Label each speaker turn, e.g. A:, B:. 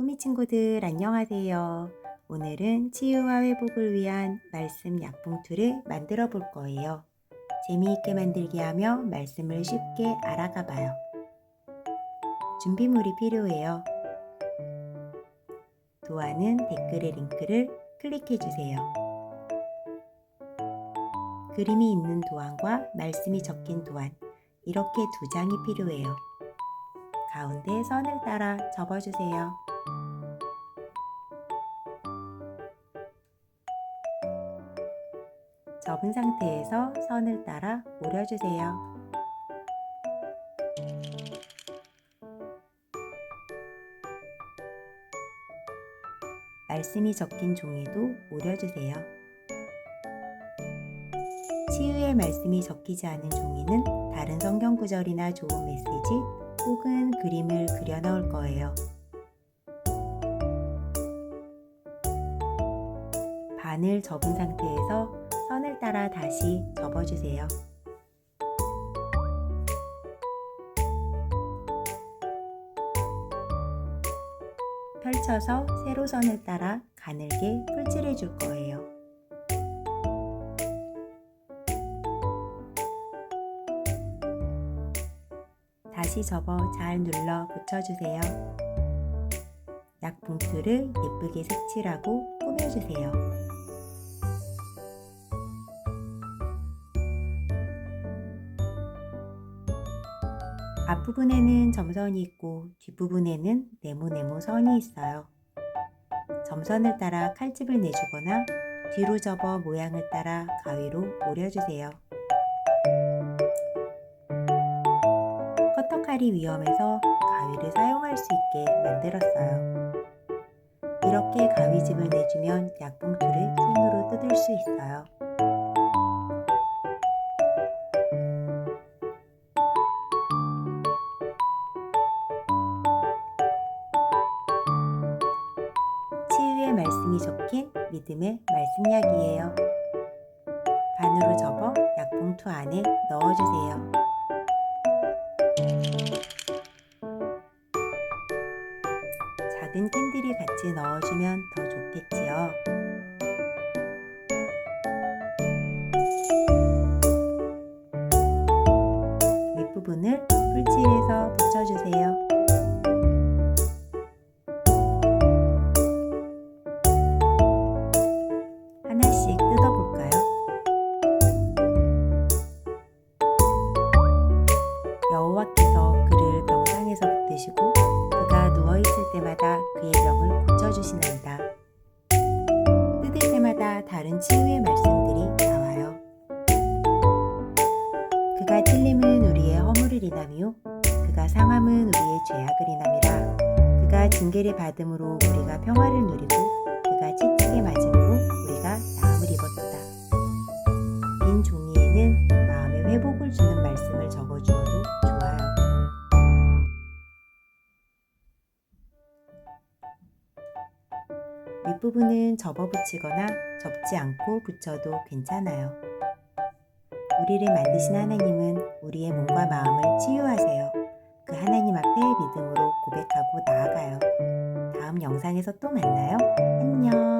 A: 꾸미 친구들 안녕하세요. 오늘은 치유와 회복을 위한 말씀 약봉투를 만들어 볼 거예요. 재미있게 만들게 하며 말씀을 쉽게 알아가 봐요. 준비물이 필요해요. 도안은 댓글의 링크를 클릭해 주세요. 그림이 있는 도안과 말씀이 적힌 도안, 이렇게 두 장이 필요해요. 가운데 선을 따라 접어주세요. 접은 상태에서 선을 따라 오려주세요. 말씀이 적힌 종이도 오려주세요. 치유의 말씀이 적히지 않은 종이는 다른 성경 구절이나 좋은 메시지 혹은 그림을 그려 넣을 거예요. 반을 접은 상태에서 선을 따라 다시 접어주세요. 펼쳐서 세로선을 따라 가늘게 풀칠해 줄 거예요. 다시 접어 잘 눌러 붙여주세요. 약봉투를 예쁘게 색칠하고 꾸며주세요. 앞부분에는 점선이 있고 뒷부분에는 네모네모 선이 있어요. 점선을 따라 칼집을 내주거나 뒤로 접어 모양을 따라 가위로 오려주세요. 커터칼이 위험해서 가위를 사용할 수 있게 만들었어요. 이렇게 가위집을 내주면 약봉투를 손으로 뜯을 수 있어요. 적힌 믿음의 말씀약이에요. 반으로 접어 약봉투 안에 넣어주세요. 작은 캔들이 같이 넣어주면 더 좋겠지요. 윗부분을 풀칠해서 붙여주세요. 여호와께서 그를 병상에서 붙드시고 그가 누워 있을 때마다 그의 병을 고쳐 주시나이다. 뜯을 때마다 다른 치유의 말씀들이 나와요. 그가 찔림은 우리의 허물을 인하며 그가 상함은 우리의 죄악을 인함이라 그가 징계를 받음으로 우리가 평화를 누리고 그가 채찍에 맞음으로 윗부분은 접어 붙이거나 접지 않고 붙여도 괜찮아요. 우리를 만드신 하나님은 우리의 몸과 마음을 치유하세요. 그 하나님 앞에 믿음으로 고백하고 나아가요. 다음 영상에서 또 만나요. 안녕.